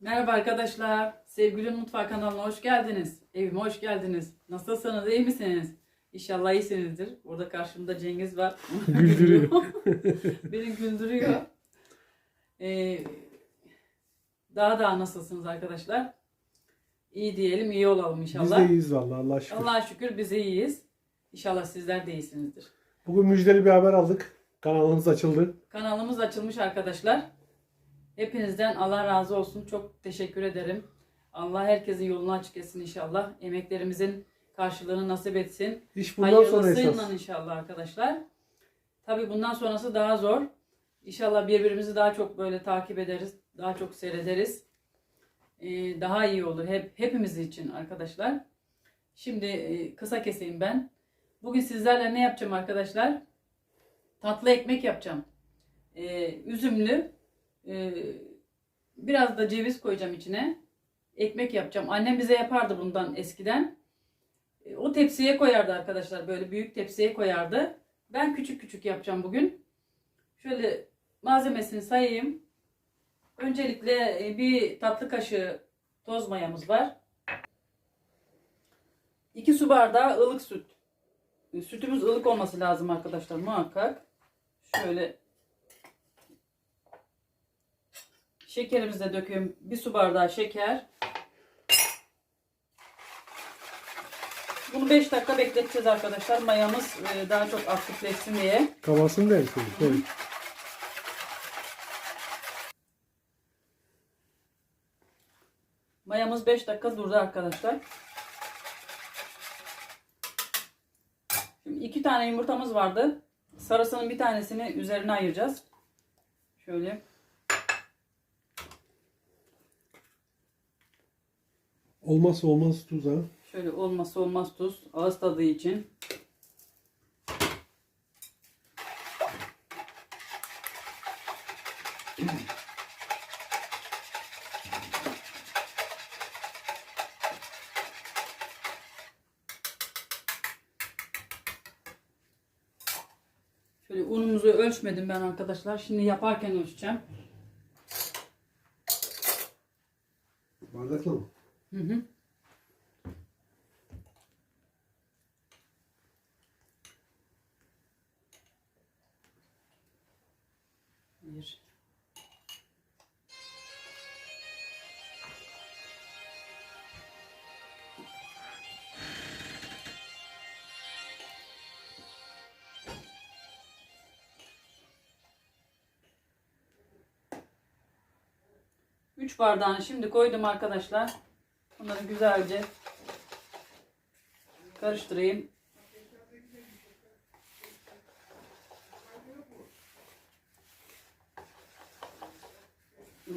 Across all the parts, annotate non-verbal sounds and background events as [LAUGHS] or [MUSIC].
Merhaba arkadaşlar. Sevgili Mutfak kanalına hoş geldiniz. Evime hoş geldiniz. Nasılsınız? iyi misiniz? İnşallah iyisinizdir. Burada karşımda Cengiz var. [LAUGHS] Güldürüyor. [LAUGHS] Beni güldürüyor. Ee, daha daha nasılsınız arkadaşlar? İyi diyelim, iyi olalım Biz inşallah. de iyiyiz vallahi Allah'a şükür. Allah'a şükür biz iyiyiz. İnşallah sizler de iyisinizdir. Bugün müjdeli bir haber aldık. Kanalımız açıldı. Kanalımız açılmış arkadaşlar. Hepinizden Allah razı olsun. Çok teşekkür ederim. Allah herkesin yolunu açık etsin inşallah. Emeklerimizin karşılığını nasip etsin. İş bundan sonra Hayırlısıyla esas. inşallah arkadaşlar. Tabi bundan sonrası daha zor. İnşallah birbirimizi daha çok böyle takip ederiz. Daha çok seyrederiz. Ee, daha iyi olur. Hep, hepimiz için arkadaşlar. Şimdi e, kısa keseyim ben. Bugün sizlerle ne yapacağım arkadaşlar? Tatlı ekmek yapacağım. Ee, üzümlü. Ee, biraz da ceviz koyacağım içine. Ekmek yapacağım. Annem bize yapardı bundan eskiden. E, O tepsiye koyardı arkadaşlar. Böyle büyük tepsiye koyardı. Ben küçük küçük yapacağım bugün. Şöyle malzemesini sayayım. Öncelikle e, bir tatlı kaşığı toz mayamız var. 2 su bardağı ılık süt. E, Sütümüz ılık olması lazım arkadaşlar muhakkak. Şöyle şekerimizi de döküyorum. Bir su bardağı şeker. Bunu 5 dakika bekleteceğiz arkadaşlar. Mayamız e, daha çok aktifleşsin diye. Kavasını da. Evet. Mayamız 5 dakika durdu arkadaşlar. Şimdi iki tane yumurtamız vardı. Sarısının bir tanesini üzerine ayıracağız. Şöyle. Olmazsa olmaz tuz ha. Şöyle olmazsa olmaz tuz. Ağız tadı için. Şöyle unumuzu ölçmedim ben arkadaşlar. Şimdi yaparken ölçeceğim. 3 bardağını şimdi koydum arkadaşlar. Bunları güzelce karıştırayım.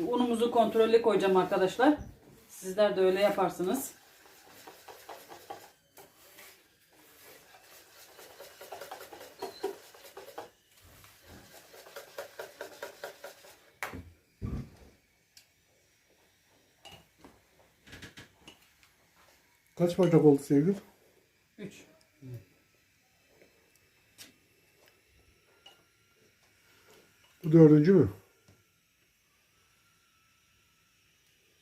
Unumuzu kontrollü koyacağım arkadaşlar. Sizler de öyle yaparsınız. Kaç bardak oldu sevgili? 3. Bu dördüncü mü?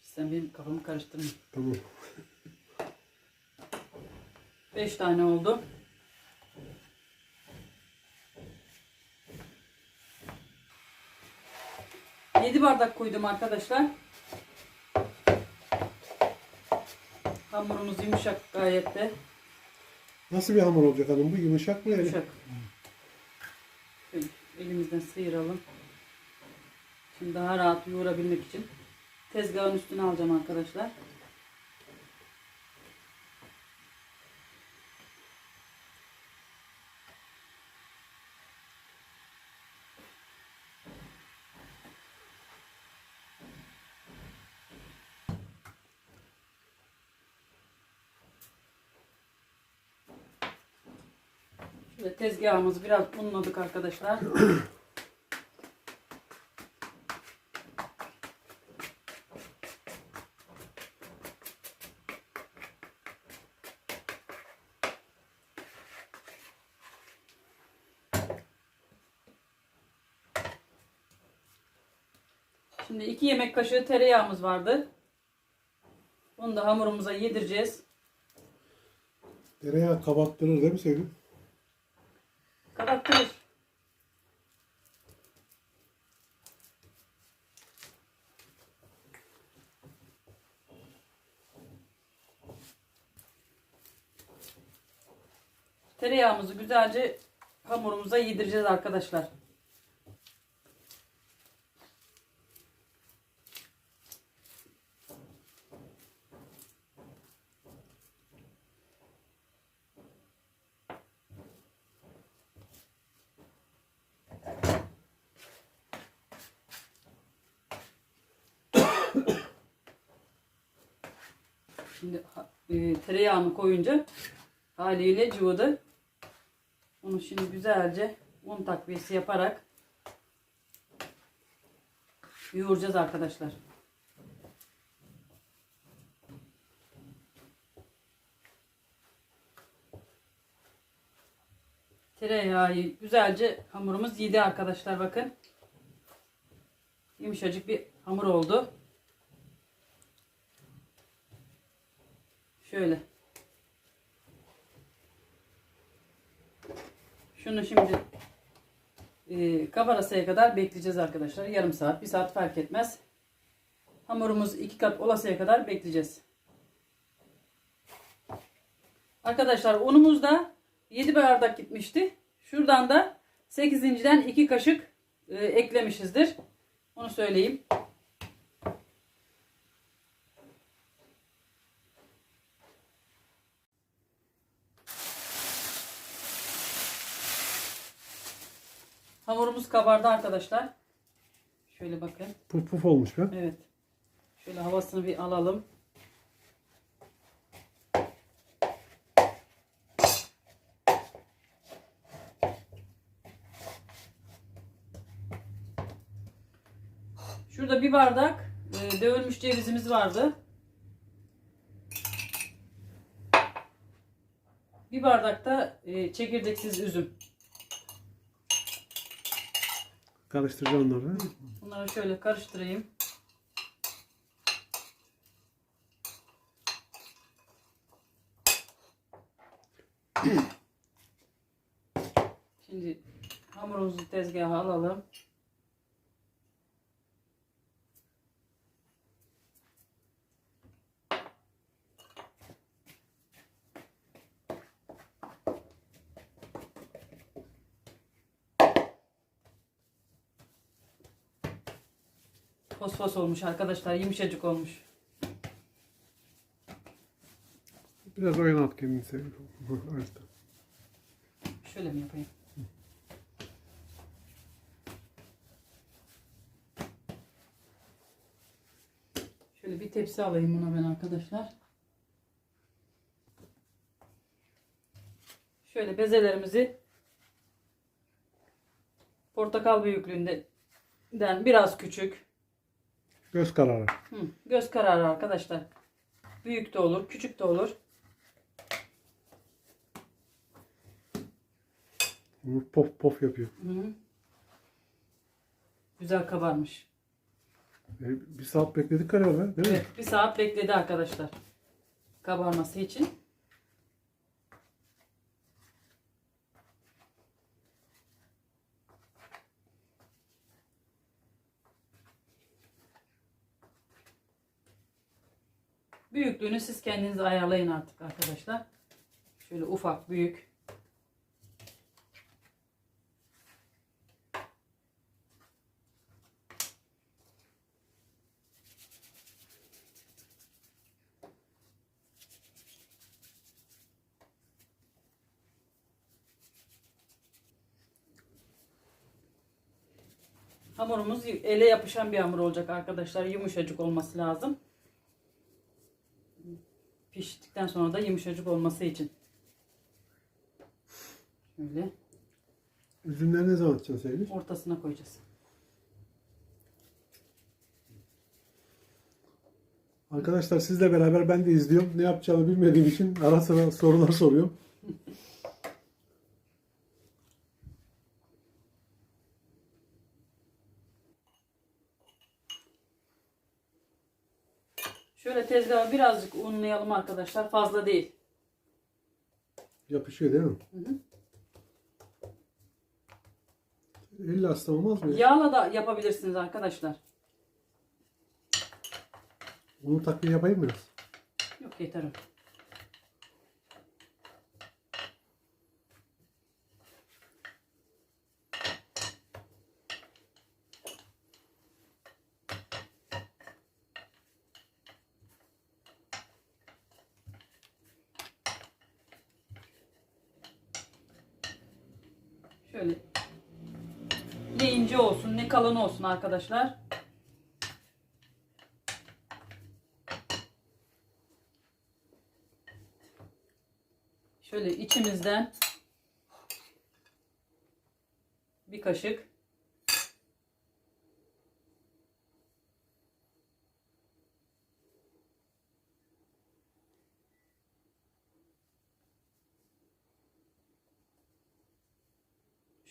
Sen benim kafamı karıştırma. Tamam. 5 tane oldu. Yedi bardak koydum arkadaşlar. Hamurumuz yumuşak gayet de. Nasıl bir hamur olacak hanım bu? Yumuşak mı? Yumuşak. Şöyle elimizden sıyıralım. Şimdi daha rahat yoğurabilmek için tezgahın üstüne alacağım arkadaşlar. Şöyle tezgahımızı biraz unladık arkadaşlar. Şimdi 2 yemek kaşığı tereyağımız vardı. Bunu da hamurumuza yedireceğiz. Tereyağı kabarttırır değil mi Sevim? Tereyağımızı güzelce hamurumuza yedireceğiz arkadaşlar. Şimdi e, tereyağını koyunca haliyle cıvıdı. Onu şimdi güzelce un takviyesi yaparak yoğuracağız arkadaşlar. Tereyağı güzelce hamurumuz yedi arkadaşlar bakın. Yumuşacık bir hamur oldu. Şöyle. Şunu şimdi e, kabarasıya kadar bekleyeceğiz arkadaşlar. Yarım saat, bir saat fark etmez. Hamurumuz iki kat olasıya kadar bekleyeceğiz. Arkadaşlar unumuz da 7 bardak gitmişti. Şuradan da 8.den 2 kaşık e, eklemişizdir. Onu söyleyeyim. Hamurumuz kabardı arkadaşlar. Şöyle bakın. Puf puf olmuş be. Evet. Şöyle havasını bir alalım. Şurada bir bardak e, dövülmüş cevizimiz vardı. Bir bardak da e, çekirdeksiz üzüm. Karıştıracağım onları. Bunları şöyle karıştırayım. Şimdi hamurumuzu tezgaha alalım. Fosfos olmuş arkadaşlar. Yumuşacık olmuş. Biraz oynat kendini Evet. [LAUGHS] Şöyle mi yapayım? Şöyle bir tepsi alayım buna ben arkadaşlar. Şöyle bezelerimizi portakal büyüklüğünden biraz küçük. Göz kararı. Hı, göz kararı arkadaşlar. Büyük de olur, küçük de olur. Hı, Pof pof yapıyor. Hı. Güzel kabarmış. E, bir saat bekledik galiba değil mi? Evet, bir saat bekledi arkadaşlar. Kabarması için. Büyüklüğünü siz kendiniz ayarlayın artık arkadaşlar. Şöyle ufak, büyük. Hamurumuz ele yapışan bir hamur olacak arkadaşlar. Yumuşacık olması lazım. Piştikten sonra da yumuşacık olması için. Şöyle Üzümleri ne zaman atacaksın Sevim? ortasına koyacağız. Arkadaşlar sizle beraber ben de izliyorum. Ne yapacağımı bilmediğim için ara sıra sorular soruyorum. [LAUGHS] Şöyle tezgahı birazcık unlayalım arkadaşlar. Fazla değil. Yapışıyor değil mi? Hı hı. Elle olmaz mı? ya? Yağla da yapabilirsiniz arkadaşlar. Unu takviye yapayım biraz. Yok yeter o. Şöyle ne ince olsun ne kalın olsun arkadaşlar. Şöyle içimizden bir kaşık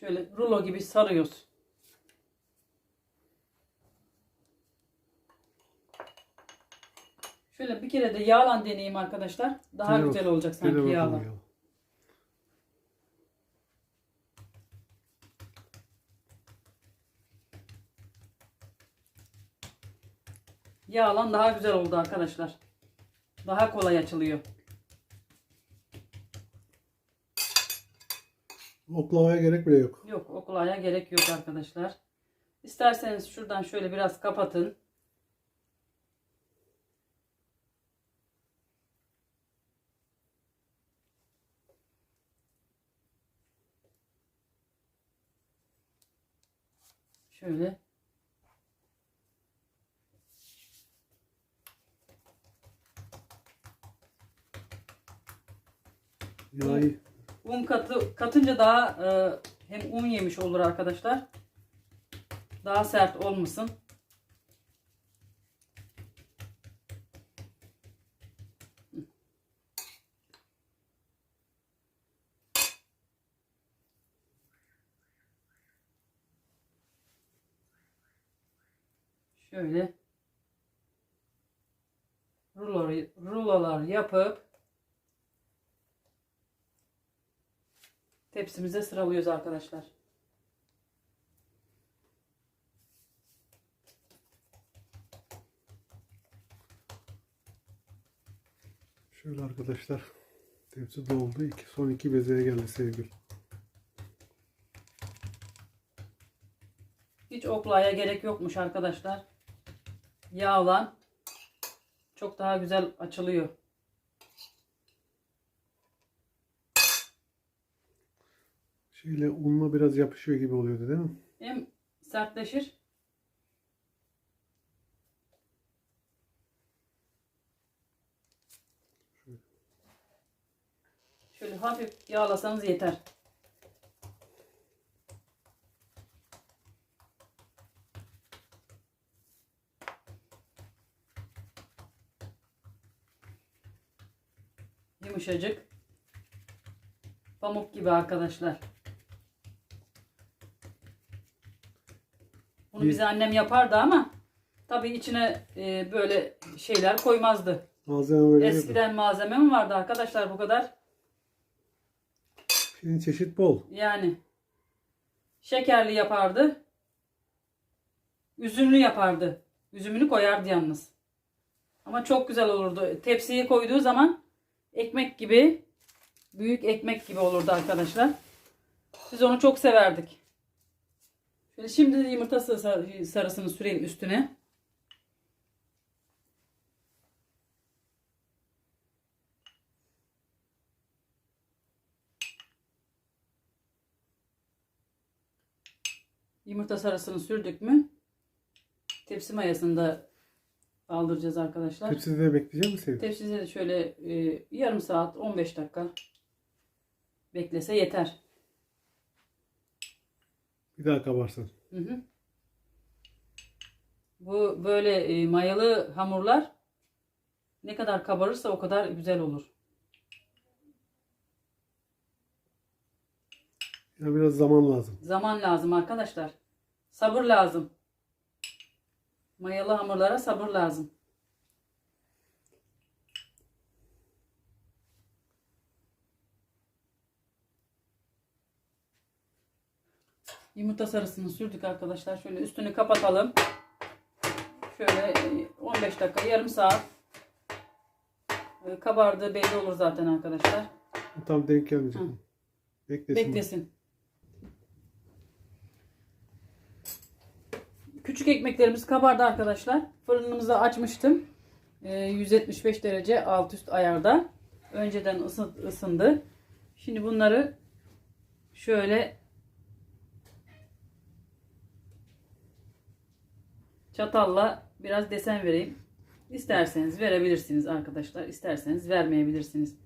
şöyle rulo gibi sarıyoruz. Şöyle bir kere de yağla deneyeyim arkadaşlar. Daha Dene güzel olacak sanki bakalım yağla. ya. Yağlan daha güzel oldu arkadaşlar. Daha kolay açılıyor. Oklavaya gerek bile yok. Yok okulaya gerek yok arkadaşlar. İsterseniz şuradan şöyle biraz kapatın. Şöyle. Yağı Un katı katınca daha e, hem un yemiş olur arkadaşlar. Daha sert olmasın. Şöyle rulolar yapıp tepsimize sıralıyoruz arkadaşlar. şöyle arkadaşlar. Tepsi doldu. İki, son iki bezeye geldi sevgili. Hiç oklaya gerek yokmuş arkadaşlar. Yağlan çok daha güzel açılıyor. Şeyle unla biraz yapışıyor gibi oluyordu değil mi? Hem sertleşir Şöyle hafif yağlasanız yeter. Yumuşacık. Pamuk gibi arkadaşlar. Bunu Bir- bize annem yapardı ama tabii içine e, böyle şeyler koymazdı. Malzeme böyle Eskiden... Eskiden malzeme mi vardı arkadaşlar bu kadar? Şimdi çeşit bol. Yani şekerli yapardı. Üzümlü yapardı. Üzümünü koyardı yalnız. Ama çok güzel olurdu. Tepsiye koyduğu zaman ekmek gibi büyük ekmek gibi olurdu arkadaşlar. Biz onu çok severdik. Şimdi yumurta sarı- sarısını süreyim üstüne. Yumurta sarısını sürdük mü tepsi mayasını da aldıracağız arkadaşlar. Tepside de bekleyecek misin sevgili? Tepside de şöyle e, yarım saat 15 dakika beklese yeter. Bir daha kabarsın. Hı hı. Bu böyle e, mayalı hamurlar ne kadar kabarırsa o kadar güzel olur. Ya biraz zaman lazım. Zaman lazım arkadaşlar. Sabır lazım. Mayalı hamurlara sabır lazım. Yumurta sarısını sürdük arkadaşlar. Şöyle üstünü kapatalım. Şöyle e, 15 dakika, yarım saat. E, Kabardığı belli olur zaten arkadaşlar. Tam denk gelmeyecek. Hı. Beklesin. Beklesin. Küçük ekmeklerimiz kabardı arkadaşlar. Fırınımızı açmıştım. Ee, 175 derece alt üst ayarda. Önceden ısı- ısındı. Şimdi bunları şöyle çatalla biraz desen vereyim. İsterseniz verebilirsiniz arkadaşlar. İsterseniz vermeyebilirsiniz.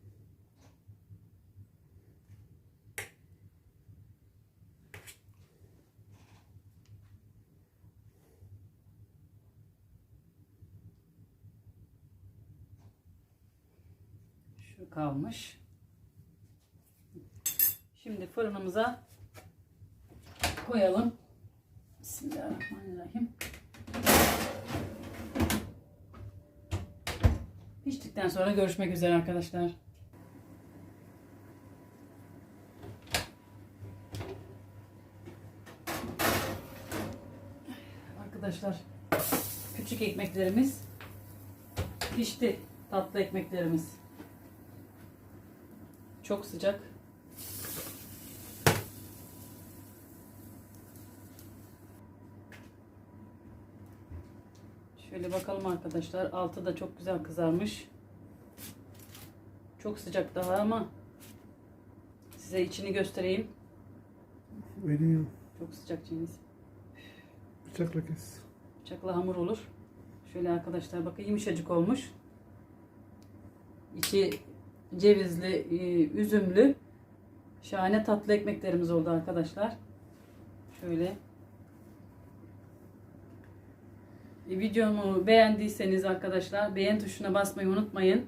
Şu kalmış. Şimdi fırınımıza koyalım. Bismillahirrahmanirrahim. Piştikten sonra görüşmek üzere arkadaşlar. Arkadaşlar küçük ekmeklerimiz pişti. Tatlı ekmeklerimiz. Çok sıcak. Şöyle bakalım arkadaşlar. Altı da çok güzel kızarmış. Çok sıcak daha ama size içini göstereyim. Veriyor. Çok sıcak Cengiz. Bıçakla kes. Bıçakla hamur olur. Şöyle arkadaşlar bakın yumuşacık olmuş. İçi cevizli, e, üzümlü. Şahane tatlı ekmeklerimiz oldu arkadaşlar. Şöyle. E, Videomu beğendiyseniz arkadaşlar beğen tuşuna basmayı unutmayın.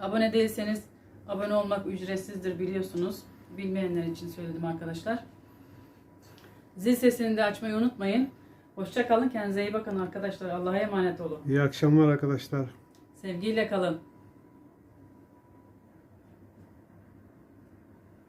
Abone değilseniz abone olmak ücretsizdir biliyorsunuz. Bilmeyenler için söyledim arkadaşlar. Zil sesini de açmayı unutmayın. Hoşça kalın. Kendinize iyi bakın arkadaşlar. Allah'a emanet olun. İyi akşamlar arkadaşlar. Sevgiyle kalın.